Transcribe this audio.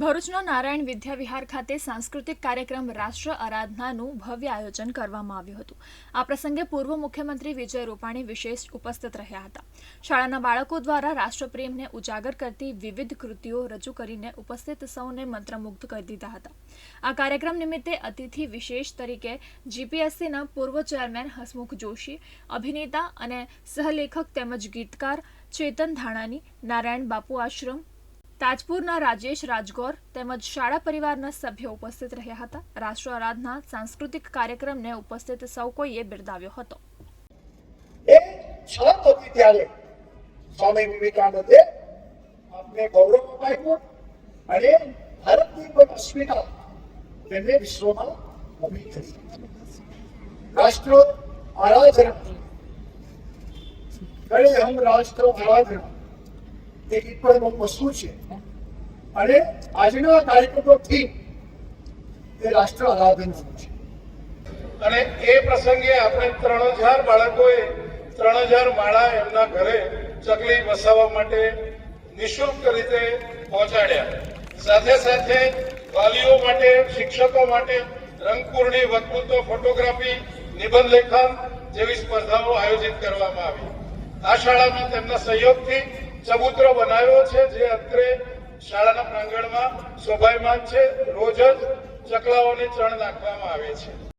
ભરૂચનો નારાયણ વિદ્યા વિહાર ખાતે સાંસ્કૃતિક કાર્યક્રમ રાષ્ટ્ર આરાધનાનું ભવ્ય આયોજન કરવામાં આવ્યું હતું. આ પ્રસંગે પૂર્વ મુખ્યમંત્રી વિજય રૂપાણી વિશેષ ઉપસ્થિત રહ્યા હતા. શાળાના બાળકો દ્વારા રાષ્ટ્રપ્રેમને ઉજાગર કરતી વિવિધ કૃતિઓ રજૂ કરીને ઉપસ્થિત સૌને મંત્રમુગ્ધ કરી દીધા હતા. આ કાર્યક્રમ નિમિત્તે અતિથિ વિશેષ તરીકે જીપીએસસીના પૂર્વ ચેરમેન હસમુખ જોશી, અભિનેતા અને સહલેખક તેમજ ગીતકાર ચેતન ધાણાની, નારાયણ બાપુ આશ્રમ તાજપુરના રાજેશ રાજગોર તેમજ શાળા પરિવારના સભ્યો ઉપસ્થિત રહ્યા હતા. રાષ્ટ્ર આરાધના સાંસ્કૃતિક કાર્યક્રમને ઉપસ્થિત સૌ કોઈએ બિરદાવ્યો હતો. એ છત હતી ત્યારે સ્વામી વિવેકાનંદે આપને ગૌરવ અપાયું અને ભારતની પણ અસ્મિતા તેમને વિશ્વમાં ઊભી કરી. રાષ્ટ્ર આરાધના. કરે હમ રાષ્ટ્ર આરાધના. એ ગીત બહુ મશહૂર છે? અને આજના કાર્યક્રમનો થીમ એ રાષ્ટ્ર આરાધનાનો છે. અને એ પ્રસંગે આપણે ત્રણ હજાર બાળકોએ, ત્રણ હજાર માળા એમના ઘરે ચકલી વસાવવા માટે નિઃશુલ્ક રીતે પહોંચાડ્યા. સાથે સાથે વાલીઓ માટે, શિક્ષકો માટે રંગપૂર્ણી વક્તૃત્વ ફોટોગ્રાફી, નિબંધ લેખન જેવી સ્પર્ધાઓ આયોજિત કરવામાં આવી. આ શાળામાં તેમના સહયોગથી ચબૂતરો બનાવ્યો છે, જે અત્રે શાળાના પ્રાંગણમાં શોભાયમાન છે. રોજ જ ચકલાઓને ચણ નાખવામાં આવે છે.